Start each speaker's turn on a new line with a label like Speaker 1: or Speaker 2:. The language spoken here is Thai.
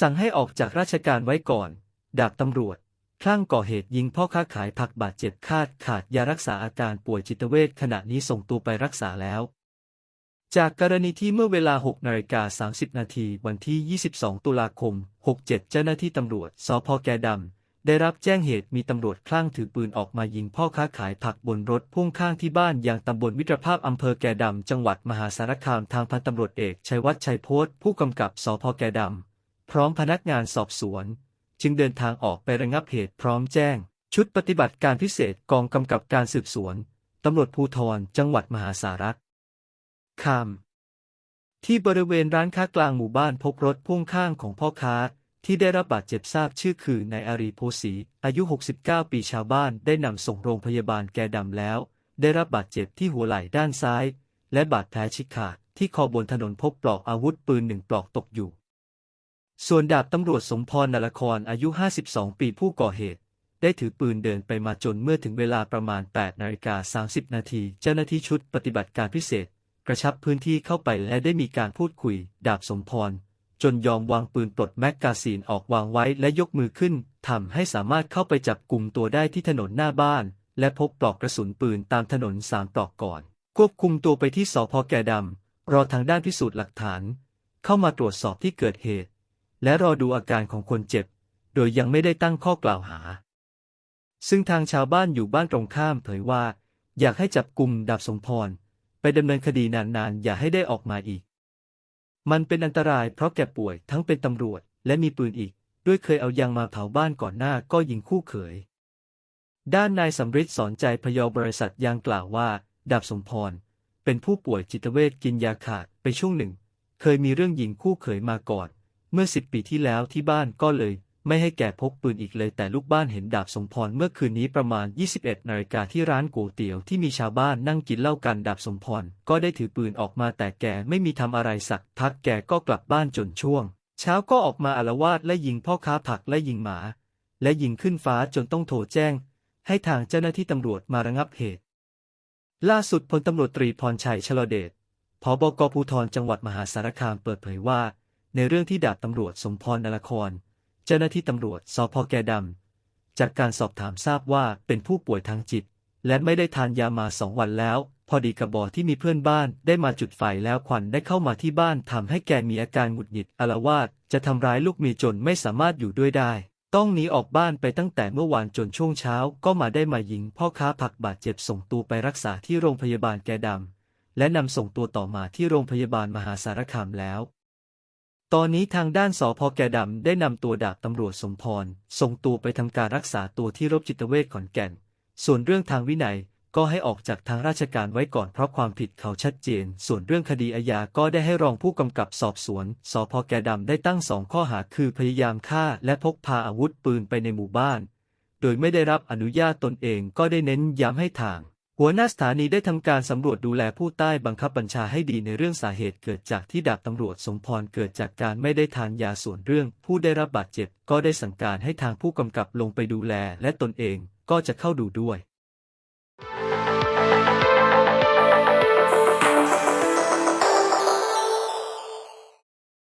Speaker 1: สั่งให้ออกจากราชการไว้ก่อน ดาบตำรวจคลั่งก่อเหตุยิงพ่อค้าขายผักบาดเจ็บคาดขาดยารักษาอาการป่วยจิตเวชขณะนี้ส่งตัวไปรักษาแล้ว จากกรณีที่เมื่อเวลา 6 นาฬิกา 30 นาทีวันที่ 22 ตุลาคม 67 เจ้าหน้าที่ตำรวจสพแกดำได้รับแจ้งเหตุมีตำรวจคลั่งถือปืนออกมายิงพ่อค้าขายผักบนรถพ่วงข้างที่บ้านอย่างตำบลมิตรภาพอำเภอแกดำจังหวัดมหาสารคามทางพันตำรวจเอกชัยวัฒน์ชัยโพธิ์ผู้กำกับสพแกดำ ร้อมพนักงานสอบสวน จึงเดินทางออกไประงับเหตุพร้อมแจ้ง ชุดปฏิบัติการพิเศษกองกำกับการสืบสวน ตำรวจภูธรจังหวัดมหาสารคามที่บริเวณร้านค้ากลางหมู่บ้านพบรถพ่วงข้างของพ่อค้า ที่ได้รับบาดเจ็บทราบชื่อคือนายอารีโพสีอายุ 69 ปีชาวบ้านได้นำส่งโรงพยาบาลแกดำแล้ว ได้รับบาดเจ็บที่หัวไหล่ด้านซ้าย และบาดแผลฉีกขาดที่คอบนถนนพบปลอกอาวุธปืนหนึ่งปลอกตกอยู่ ส่วนดาบตำรวจสมพรนรครอายุ 52 ปีผู้ก่อเหตุ ได้ถือปืนเดินไปมาจนเมื่อถึงเวลาประมาณ 8 นาฬิกา 30 นาที เจ้าหน้าที่ชุดปฏิบัติการพิเศษ กระชับพื้นที่เข้าไปและได้มีการพูดคุย ดาบสมพร จนยอมวางปืนปลดแมกกาซีนออกวางไว้และยกมือขึ้นทำให้สามารถเข้าไปจับกลุ่มตัวได้ที่ถนนหน้าบ้าน และพบปลอกกระสุนปืนตามถนนสามปลอกก่อน ควบคุมตัวไปที่สพแก่ดำรอทางด้านพิสูจน์หลักฐาน เข้ามาตรวจสอบที่เกิดเหตุ และรอดูอาการของคนเจ็บ โดยยังไม่ได้ตั้งข้อกล่าวหา ซึ่งทางชาวบ้านอยู่บ้านตรงข้ามเผยว่า อยากให้จับกลุ่มดาบสมพร ไปดำเนินคดีนานๆ อย่าให้ได้ออกมาอีก มันเป็นอันตรายเพราะแกป่วยทั้งเป็นตำรวจและมีปืนอีก ด้วยเคยเอายางมาเผาบ้านก่อนหน้าก็ยิงคู่เขย ด้านนายสำริดสอนใจพยอบริษัทยางกล่าวว่า ดาบสมพร เป็นผู้ป่วยจิตเวชกินยาขาดไปช่วงหนึ่ง เคยมีเรื่องยิงคู่เขยมาก่อน เมื่อสิบปีที่แล้วที่บ้านก็เลยไม่ให้แกพกปืนอีกเลยแต่ลูกบ้านเห็นดาบสมพรเมื่อคืนนี้ประมาณ 21นาฬิกาที่ร้านก๋วยเตี๋ยวที่มีชาวบ้านนั่งกินเหล้ากันดาบสมพรก็ได้ถือปืนออกมาแต่แกไม่มีทำอะไรสักพักแกก็กลับบ้านจนช่วง เช้าก็ออกมาอารวาสและยิงพ่อค้าผักและยิงหมา และยิงขึ้นฟ้าจนต้องโทรแจ้ง ให้ทางเจ้าหน้าที่ตำรวจมาระงับเหตุ ล่าสุดพลตำรวจตรีพรชัยชลเดชผบกภูธรจังหวัดมหาสารคามเปิดเผยว่า ในเรื่องที่ดาบตำรวจสมพรนรคร เจ้าหน้าที่ตำรวจสพแกดำ จากการสอบถามทราบว่าเป็นผู้ป่วยทางจิต และไม่ได้ทานยามาสองวันแล้ว พอดีกับบอที่มีเพื่อนบ้านได้มาจุดไฟแล้วควันได้เข้ามาที่บ้านทำให้แกมีอาการหงุดหงิดอาลวาดจะทำร้ายลูกเมียจนไม่สามารถอยู่ด้วยได้ต้องหนีออกบ้านไปตั้งแต่เมื่อวานจนช่วงเช้าก็มาได้มายิงพ่อค้าผักบาดเจ็บส่งตัวไปรักษาที่โรงพยาบาลแกดำ และนำส่งตัวต่อมาที่โรงพยาบาลมหาสารคามแล้ว ตอนนี้ทางด้านสพแกดำได้นำตัวดาบตำรวจสมพร ส่งตัวไปทำการรักษาตัวที่รคจิตเวชขอนแก่น ส่วนเรื่องทางวินัยก็ให้ออกจากทางราชการไว้ก่อนเพราะความผิดเขาชัดเจน ส่วนเรื่องคดีอาญาก็ได้ให้รองผู้กำกับสอบสวน สพแกดำได้ตั้งสองข้อหาคือพยายามฆ่าและพกพาอาวุธปืนไปในหมู่บ้าน โดยไม่ได้รับอนุญาตตนเองก็ได้เน้นย้ำให้ทาง หัวหน้าสถานีได้ทำการสำรวจดูแลผู้ใต้บังคับบัญชาให้ดีในเรื่องสาเหตุเกิดจากที่ดาบตำรวจสมพรเกิดจากการไม่ได้ทานยาส่วนเรื่อง ผู้ได้รับบาดเจ็บ ก็ได้สั่งการให้ทางผู้กำกับลงไปดูแลและตนเองก็จะเข้าดูด้วย